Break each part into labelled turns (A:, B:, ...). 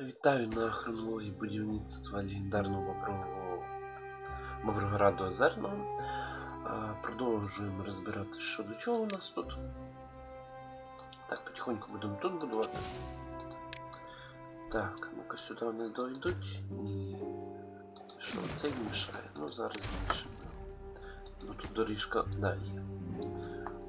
A: Вітаю на хронології будівництва легендарного Бобрового Бобровграду Озерного. Продовжуємо розбирати, що до чого у нас тут. Так, потихоньку будемо тут будувати. Так, ну-ка сюди вони дойдуть. Ні. Що, це їм мішає? Ну зараз більше. Ну тут доріжка, да, є.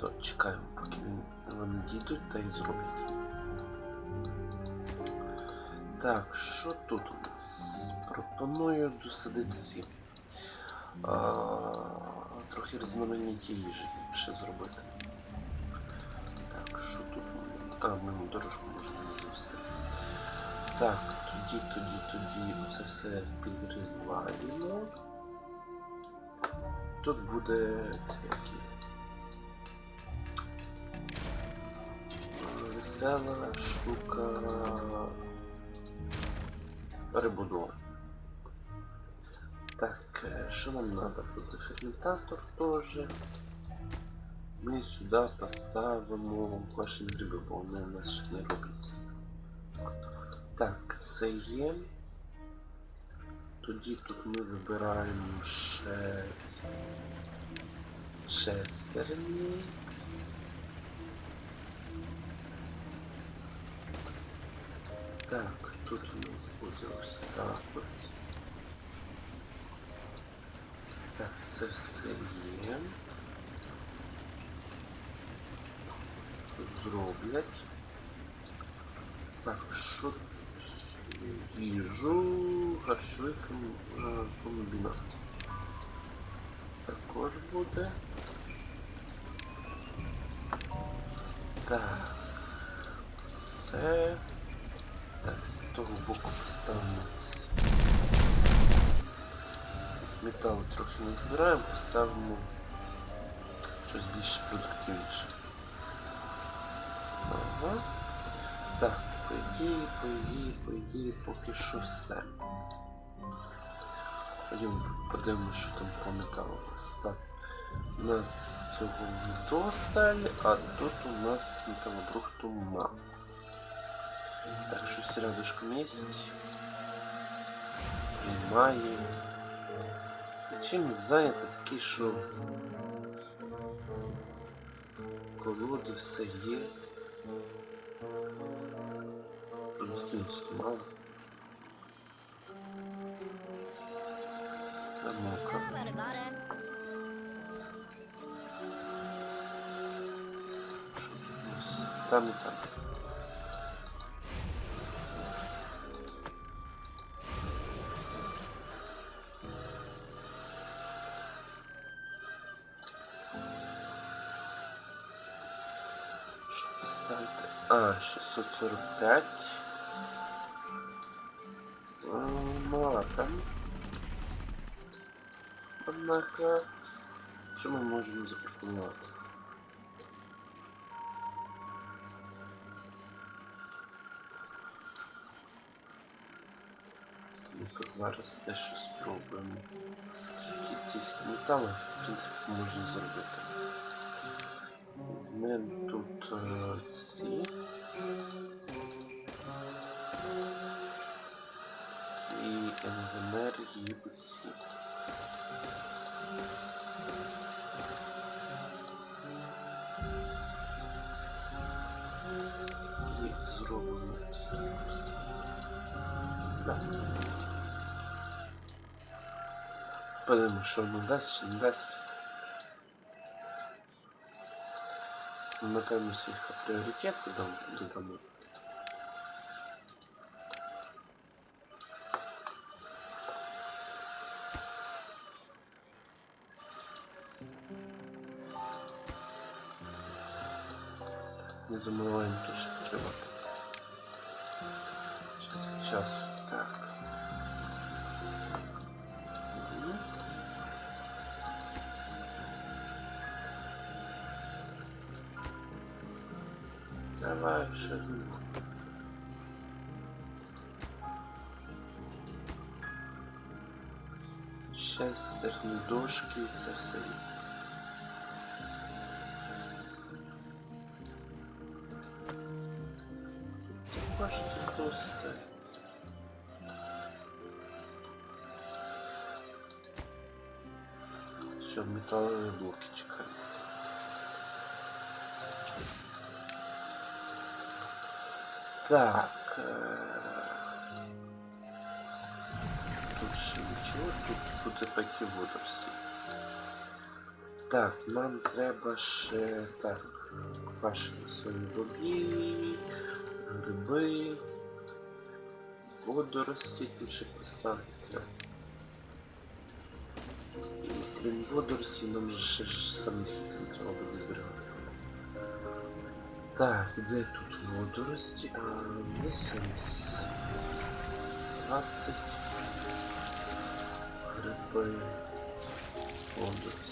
A: То чекаємо, поки вони дійдуть та й зроблять. Так, що тут у нас? Пропоную досадити ці. А, трохи різноманітні їжі ще зробити. Так, що тут? А, мимо дорожку можна не завести. Так, тоді, тоді, тоді це все підриваємо. Тут буде це. Весела штука перебудова. Так, е, що нам треба буде? Ферментатор теж. Ми сюди поставимо квашені гриби, бо вони у нас ще не робляться. Так, це є. Тоді тут ми вибираємо ще шестерні. Так, тут у нас буде ось так от. Так, це все є. Зроблять. Так, що їжу, ком- е, комбінат. Також буде. Так. Це. Так, того боку поставимо. ці. Метал трохи не збираємо, поставимо щось більш продуктивніше. Ага. Так, по ідеї, по ідеї, по ідеї, поки що все. Ходімо подивимося, що там по металу у нас. Так. У нас цього вдосталь, а тут у нас металобрухту мало. Так, щось рядышком є. Немає. Та чим зайнято такий, що колоди все є. Продуктивності мало. А ну-ка.
B: Better got it.
A: Що тут у нас? Там і там. Що поставити? А, 645. М, Маловато. Однако, що ми можемо запропонувати? Ну-ка зараз те, що спробуємо. Скільки тіс металу, в принципі, можна зробити. Візьмемо тут е, ці. І НВНР ці. І зробимо так. Да. Що воно дасть, чи не дасть. Напевно, всіх пріоритети дам, додамо. Не забуваємо точно тривати. Час Давай ще одну. Шестерні дошки, це все є. Так. е, Тут ще нічого, тут буде паки водорості. Так, нам треба ще так. Квашені солі бобі, гриби, водорості тут ще поставити треба. І крім водорості, нам же ще ж самих їх не треба буде зберігати. Так, де тут водорості? А, сенс. 20 гриби водорості.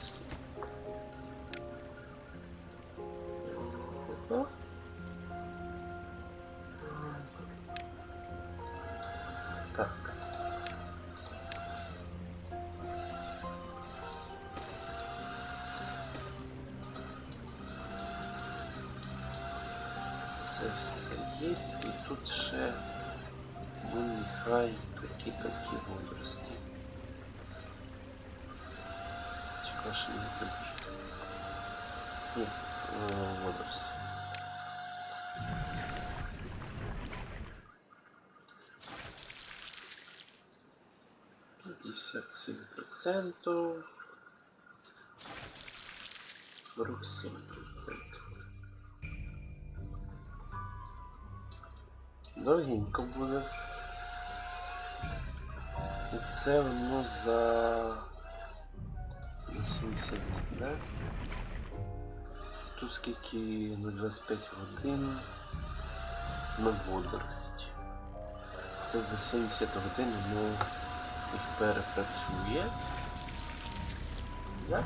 A: Це все є, і тут ще ну нехай такі-такі водорості. Чекай, що не прибіжу. Ні, о, водорості. Пятьдесят семь процентов. Сорок семь процентов. Дорогенько буде. І це воно за 80 днів, да? Тут скільки на 25 годин на водорості. Це за 70 годин воно їх перепрацює. Да?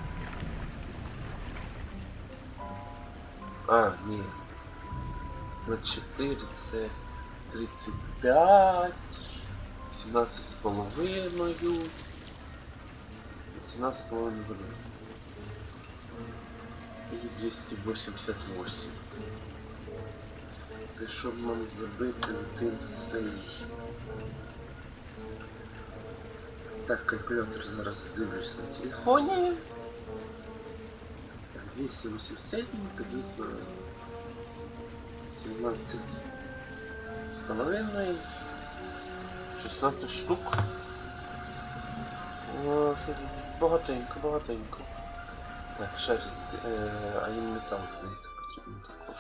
A: А, ні. На 4 це 35, 17 з половиною, 17 з половиною годин. І 288. І щоб нам забити один цей. Так, калькулятор зараз дивлюсь на телефоні. Так, 287 поділити на 17 З 16 штук. О, що багатенько, багатенько. Так, раз, е, а їм метал, здається, потрібен також.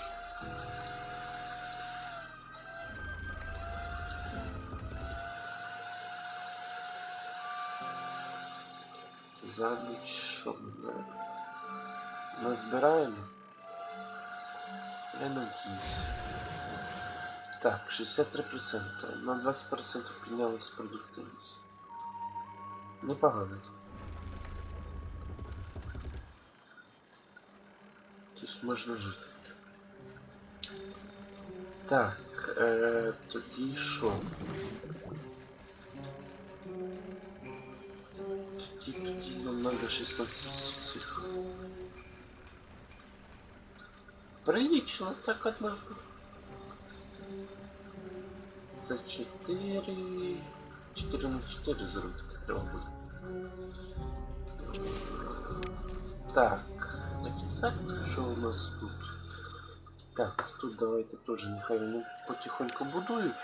A: За ніч що ми назбираємо? Я надіюсь. Так, 63%. На 20% піднялась продуктивність. Непогано. Тобто можна жити. Так, е, тоді що? Тоді, тоді нам надо 16 цих. Прилично так, однако. Це 4... 4 на 4 зробити треба буде. Так, так так, що у нас тут? Так, тут давайте теж нехай вони потихоньку будують.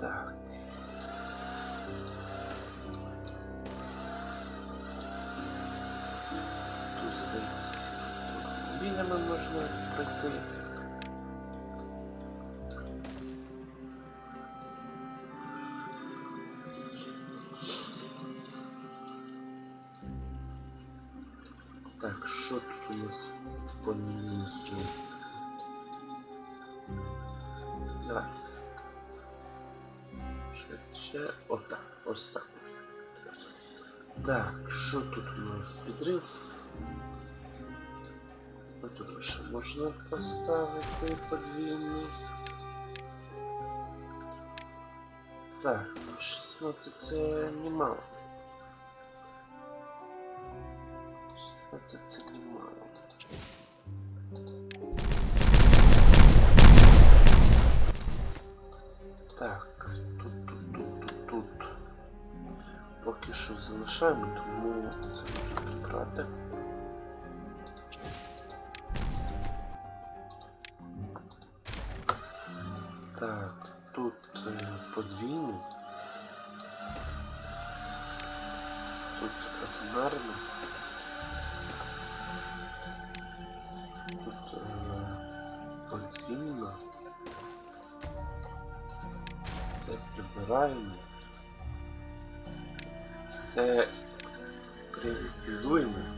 A: Так. Тут здається з білями можна пройти. Так, що тут у нас? Підрив. Тут ще можна поставити подвійний. Так, 16 це немало. Це це немало. Так, Поки що залишаємо, тому це можна прибрати. Так, тут е, подвійний. Тут одинарно. Тут е, подвійно. Це прибираємо. Все приватизуємо.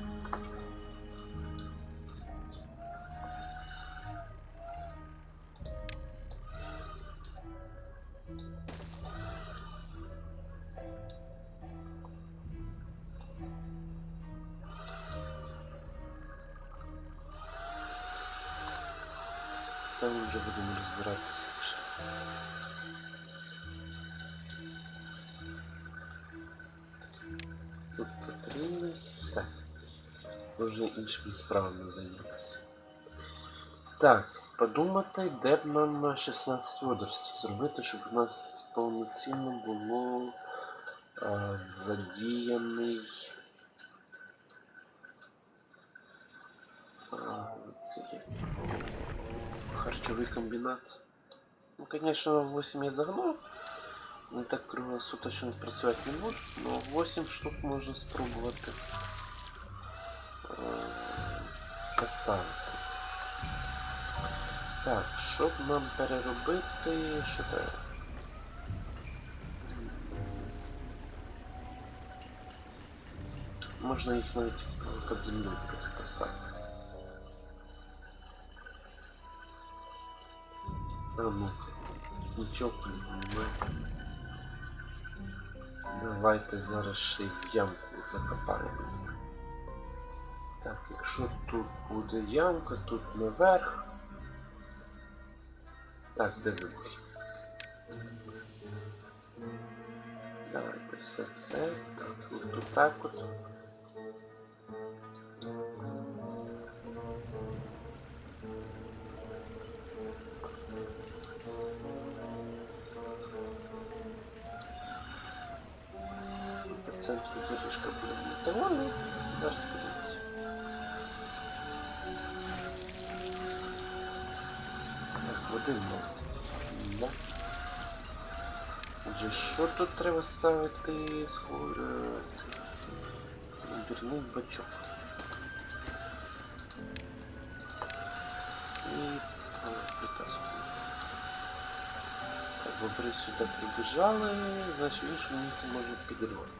A: іншими справами зайнятися. Так, подумати, де б нам на 16 водоростей зробити, щоб у нас повноцінно було а, задіяний. А, це як харчовий комбінат. Ну, конечно, 8 я загнув. Не так круглосуточно працювати не можу, но 8 штук можна спробувати е, З- поставити. Так, щоб нам переробити, що треба? Можна їх навіть під трохи поставити. А ну, нічого немає. Давайте зараз ще й в ямку закопаємо. Так, якщо тут буде ямка, тут наверх. Так, де вибухи? Давайте все це. Так, тут так от. Центру доріжка буде металона. Зараз Так. Да. Отже, що тут треба ставити? Цей набірний бачок. І притаскуємо. Так, бобри сюди прибіжали, значить в іншому місці можна підірвати.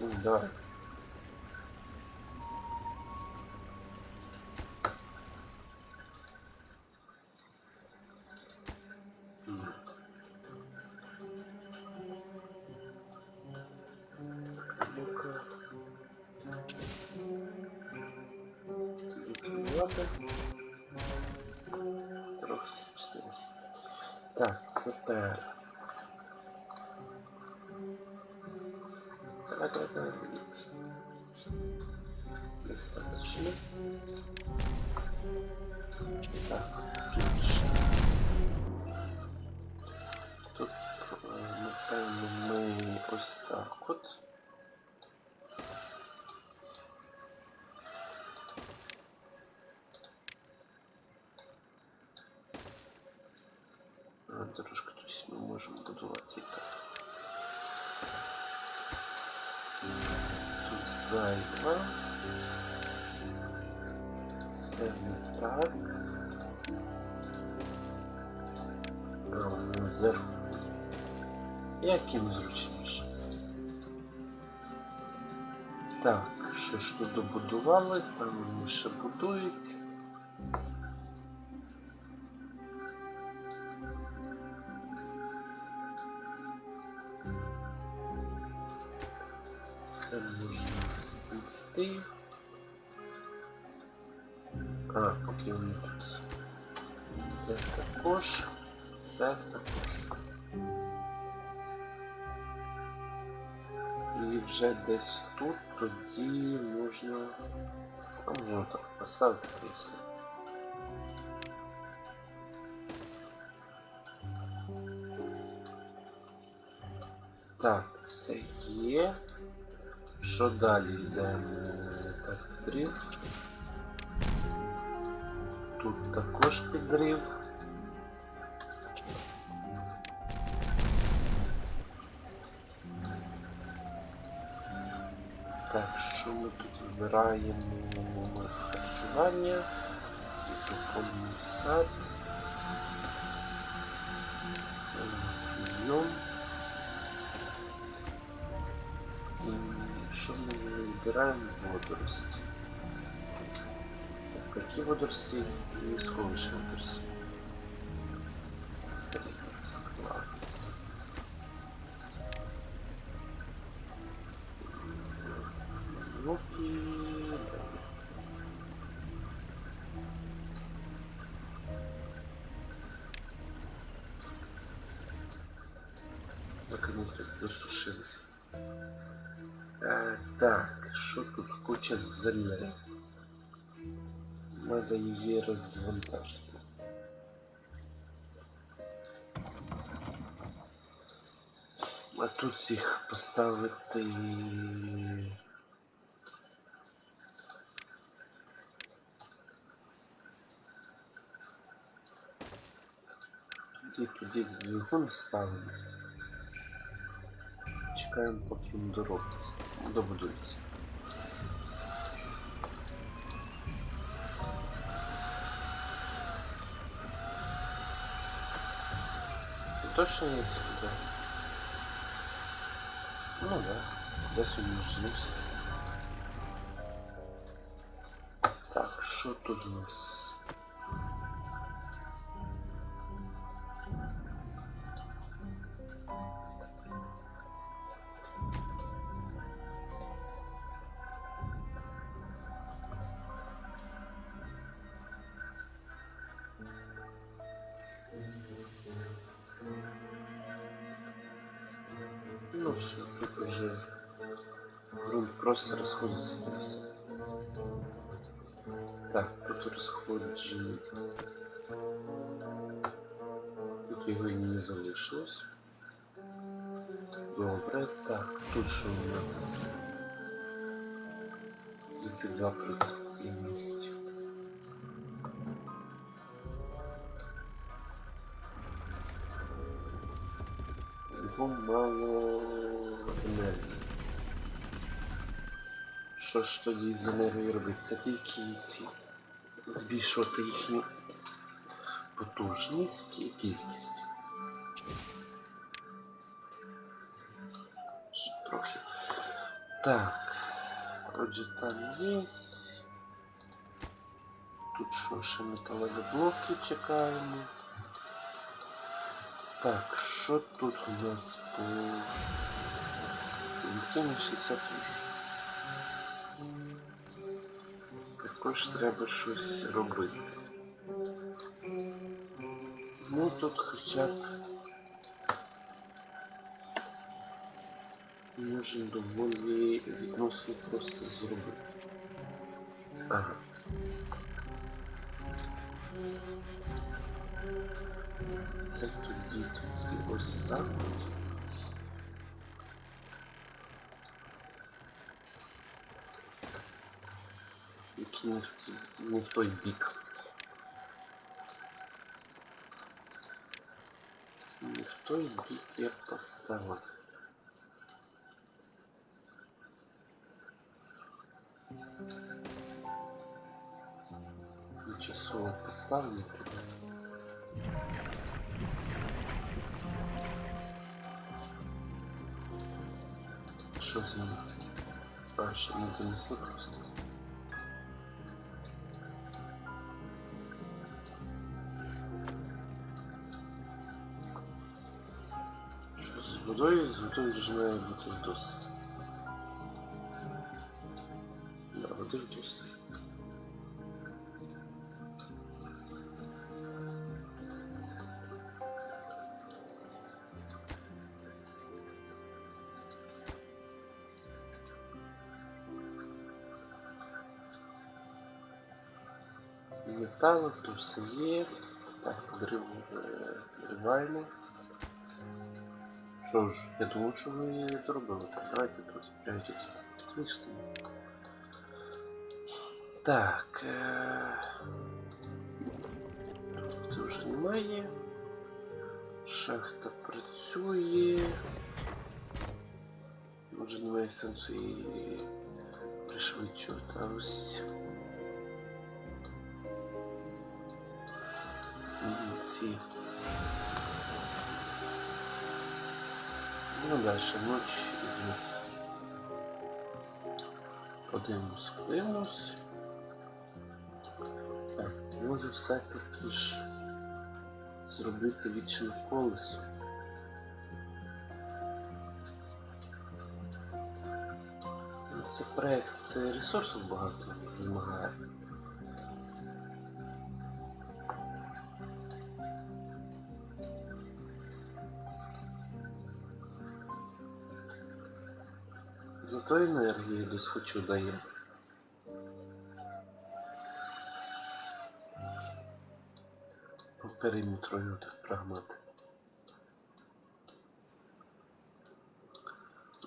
A: Ну, Давай, беріть. Достаточно. Так, дальше. Тут, е, напевно, ми ось так от. А, дорожку тут ми можемо будувати і так. Тут зайва. Це не так. А. Яким зручніше. Так, що ж тут добудували, там вони ще будують. Знести. А, поки вони тут. Це також. Це також. вже десь тут, тоді можна. А можна так поставити і все. Так, це є. Що далі йдемо? Так, підрив. Тут також підрив. Так, що ми тут вибираємо харчування, мікрофонний сад, підйом. Выбираем водорости? Так, Какие водорости и схожие водорости? Средний склад. Луки. Так они. Е, так, що тут куча землі? Треба її розвантажити. А тут всіх поставити. Тоді туди двигун ставимо. Чекаємо, поки він доробиться. Добудується. Точно є сюди? Ну да. Десь він можлився. Так, що тут у нас? И все. Так, тут розходження. Тут його і не залишилось. Добре, так, тут що у нас 32 продуктивність. Ж тоді з енергією робити? Це тільки ці збільшувати їхню потужність і кількість. Ще трохи. Так. Отже, там є. Тут що ще металеві блоки чекаємо. Так, що тут у нас по Продуктивність 68. Також треба щось робити. Ну тут хоча б можна доволі відносно просто зробити. Ага. Це тоді, тоді ось так от. Тільки не в, ті- не в той бік. Не в той бік я поставив. Тимчасово поставлю туди. Що з ним? А, ще не донесли водою з готові режимає бути тост. Да, води в тости. Металл, тут все є. Так, дрив, дривайний. Дриваємо. Що ж, я думав, що ви доробили. Так, давайте тут прячуть. Твічте. Так. Е... Тут вже немає. Шахта працює. Може немає сенсу її пришвидшувати. А ось. М, Ці. Ну, дальше ночь идет. Подивимось, подивимось. Так, може все-таки ж зробити вічне колесо. Це проект, ресурсів багато вимагає. Зато енергії десь хочу дає. По периметру так прагмати.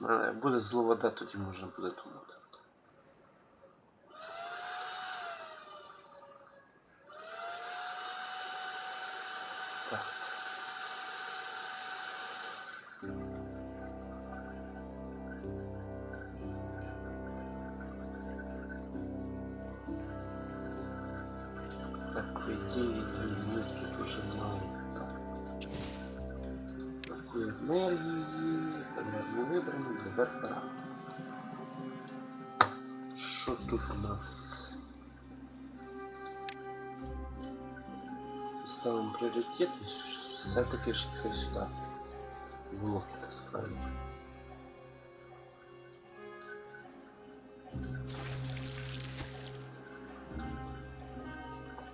A: Але буде зловода, тоді можна буде думати. Ставимо все-таки ж хай сюди. Блоки таскають.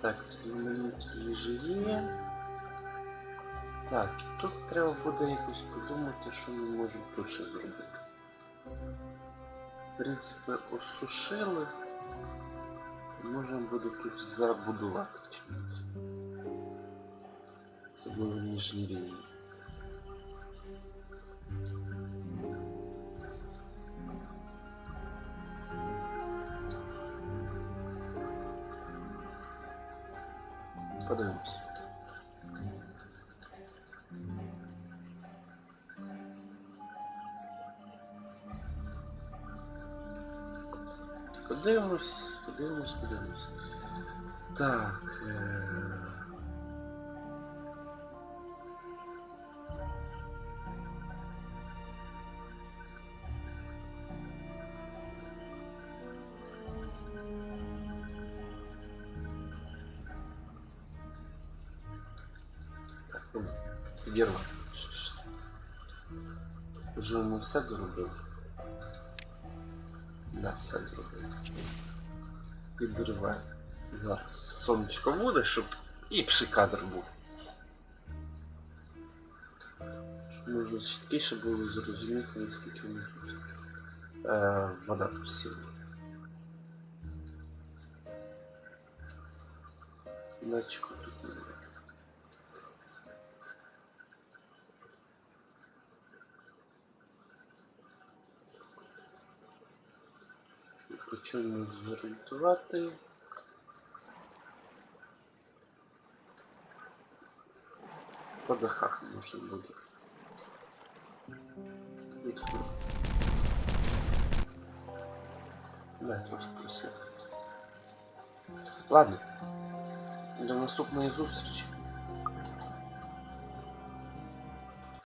A: Так, різноманітні їжі є. Так, і тут треба буде якось подумати, що ми можемо тут ще зробити. В принципі, осушили. Можемо буде тут забудувати чимось. Це було ніжні рівні. Подивимось. Подивимось, подивимось, подивимось. Так. Е... ж. Вже ми все доробили. Да, все доробили. Підривай. Зараз сонечко буде, щоб і пшикадр був. Щоб можна чіткіше було зрозуміти, наскільки воно тут е, вода просіла. Датчику тут немає. Хочу не зорієнтувати. По дахах можна буде. Відходи. Да, трохи красиво. Ладно. До наступної зустрічі.